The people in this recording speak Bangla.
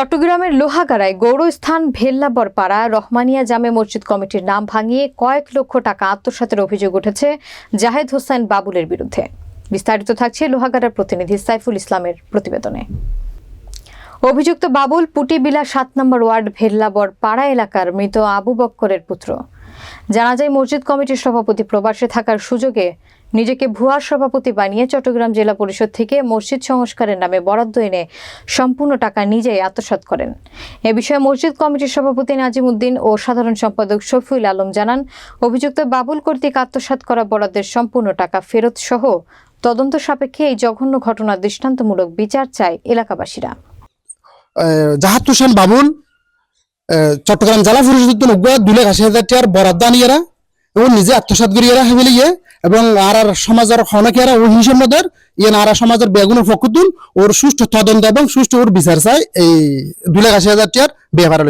চট্টগ্রামের লোহাগাড়ায় গৌরস্থান ভেল্লাবর পাড়া রহমানিয়া জামে মসজিদ কমিটির নাম ভাঙিয়ে কয়েক লক্ষ টাকা আত্মসাতের অভিযোগ উঠেছে জাহেদ হোসেন বাবুলের বিরুদ্ধে। বিস্তারিত থাকছে লোহাগাড়ার প্রতিনিধি সাইফুল ইসলামের প্রতিবেদনে। অভিযুক্ত বাবুল পুটিবিলা সাত নম্বর ওয়ার্ড ভেল্লাবর পাড়া এলাকার মৃত আবু বক্করের পুত্র। জানা যায়, মসজিদ কমিটির সভাপতি প্রবাসে থাকার সুযোগে নিজেকে ভুয়া সভাপতি বানিয়ে চট্টগ্রাম জেলা পরিষদ থেকে মসজিদ সংস্কারের নামে বরাদ্দ এনে সম্পূর্ণ টাকা নিজেই আত্মসাৎ করেন। এ বিষয়ে মসজিদ কমিটির সভাপতি নাজিম উদ্দিন ও সাধারণ সম্পাদক শফিউল আলম জানান, অভিযুক্ত বাবুল কর্তৃক আত্মসাৎ করা বরাদ্দের সম্পূর্ণ টাকা ফেরত সহ তদন্ত সাপেক্ষে এই জঘন্য ঘটনার দৃষ্টান্তমূলক বিচার চায় এলাকাবাসীরা। জাহাদ হোসেন বাবুল চট্টগ্রাম জেলা পরিষদ নব্বই দুই লাখ হাজার টাকার বরাদ্দ এবং নিজে আত্মসাত করিয়ারা হেবেলি ইয়ে এবং আর আর সমাজের খনকিয়ারা ও হিংসম্মদের ইয়ে আর সমাজের বেগুনের পক্ষতুন ওর সুষ্ঠু তদন্ত এবং সুষ্ঠু ওর বিচার চাই এই দুলে লাখ আশি হাজার টাকার ব্যবহার